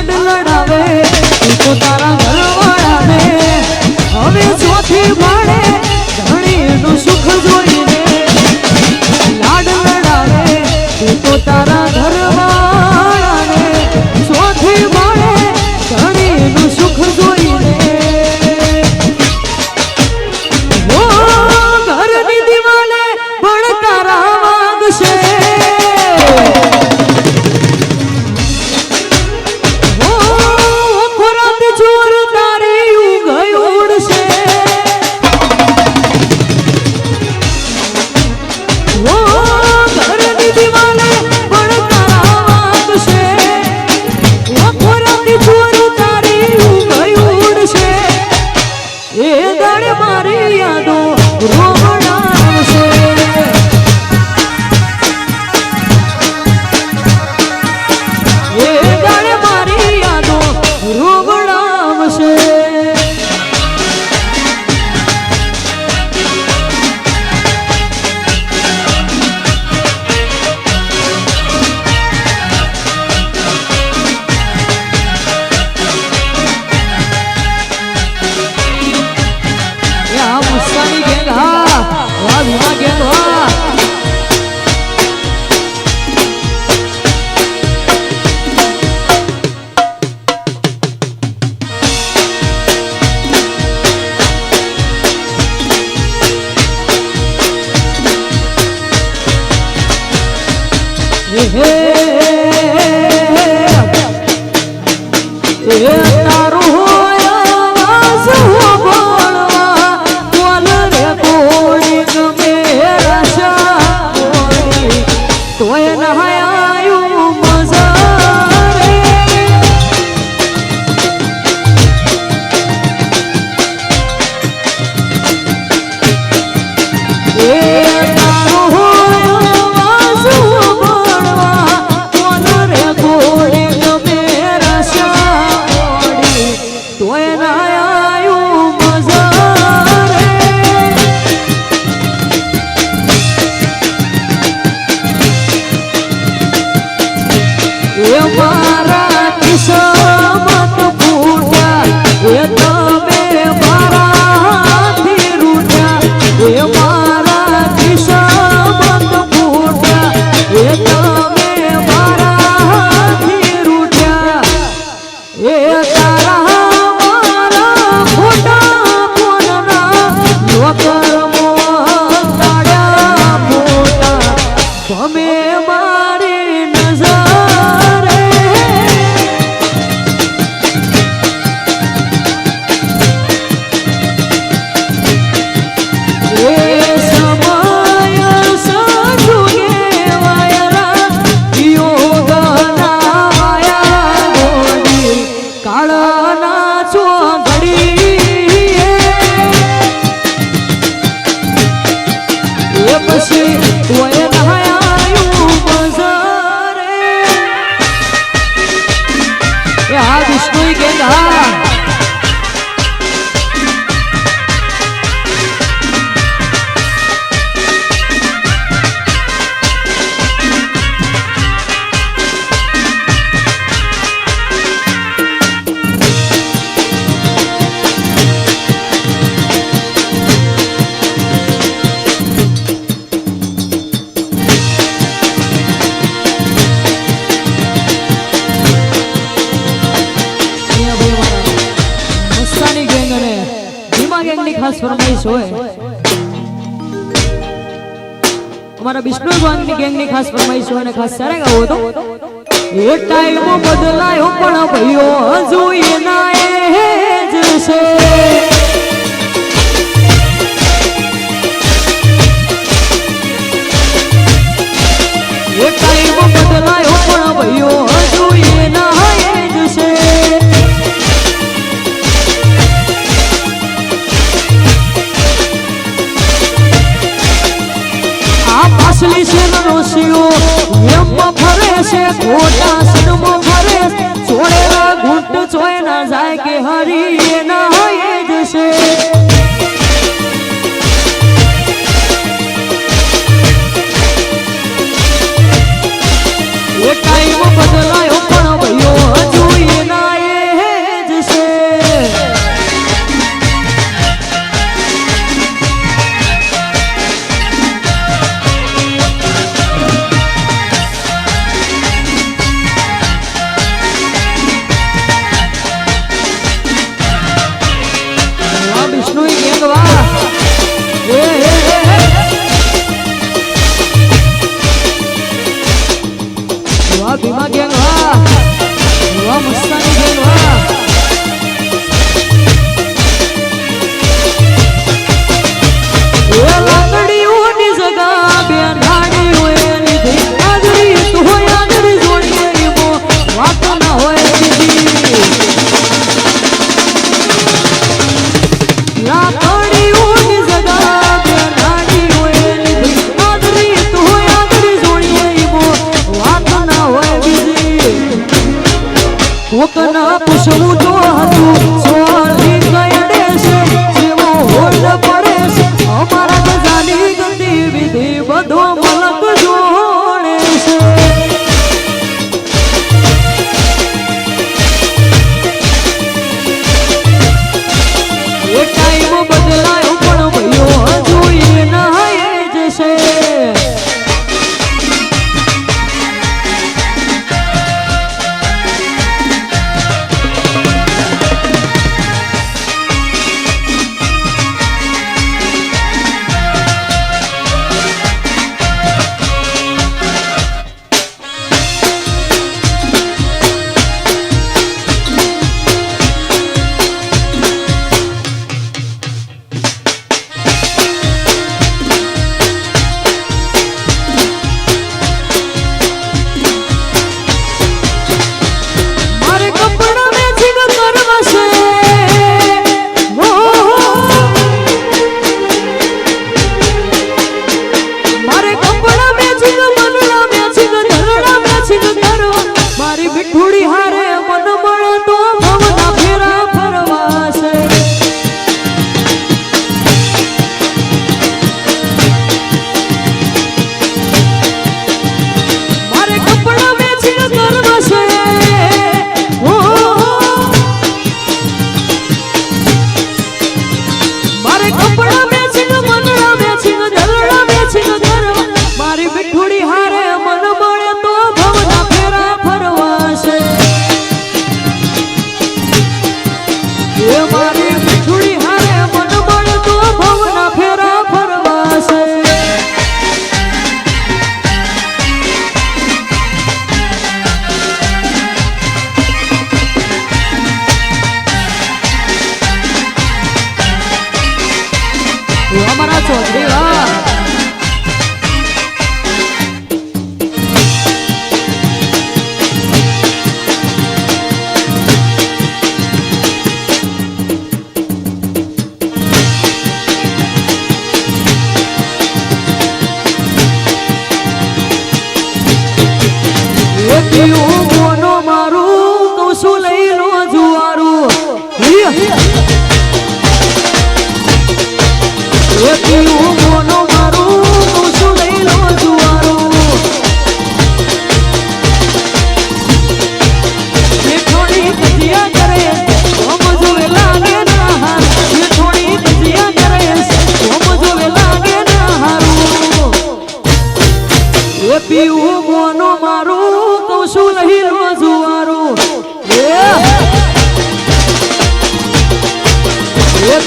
લાડ લડાવે તું તારા ફરમાઈશ હોય. અમારા વિષ્ણુ ભગવાનની ગેંગની ખાસ ફરમાઈશ હોય અને ખાસ સારા ગાવો તો. એ ટાઈમ બદલાયો પણ ભયો હજુ એના એ જ છે. છે ખોટા સદમો ફરે છોડેલા ઘૂંટ છોય ના જાય કે હરી.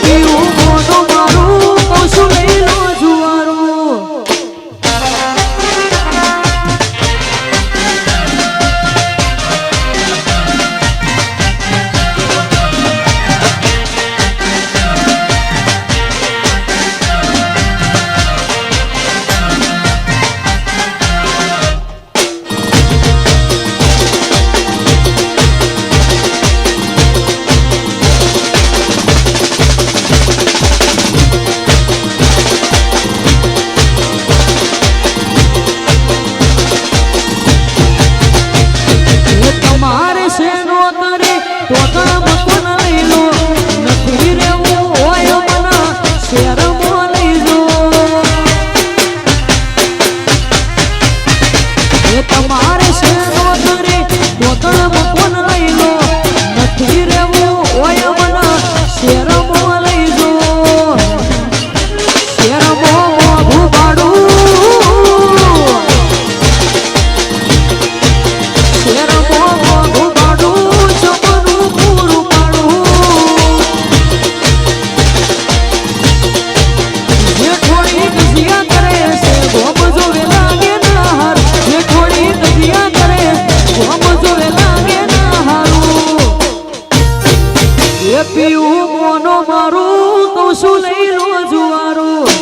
એ પીવું છું લઈ લો જુવારું.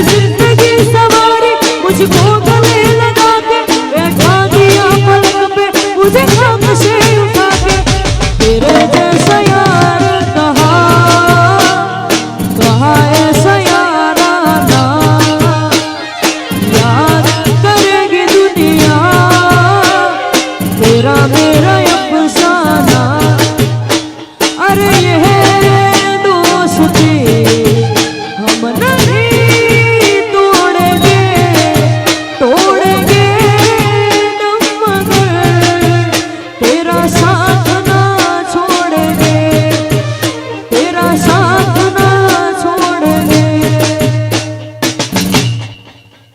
This it.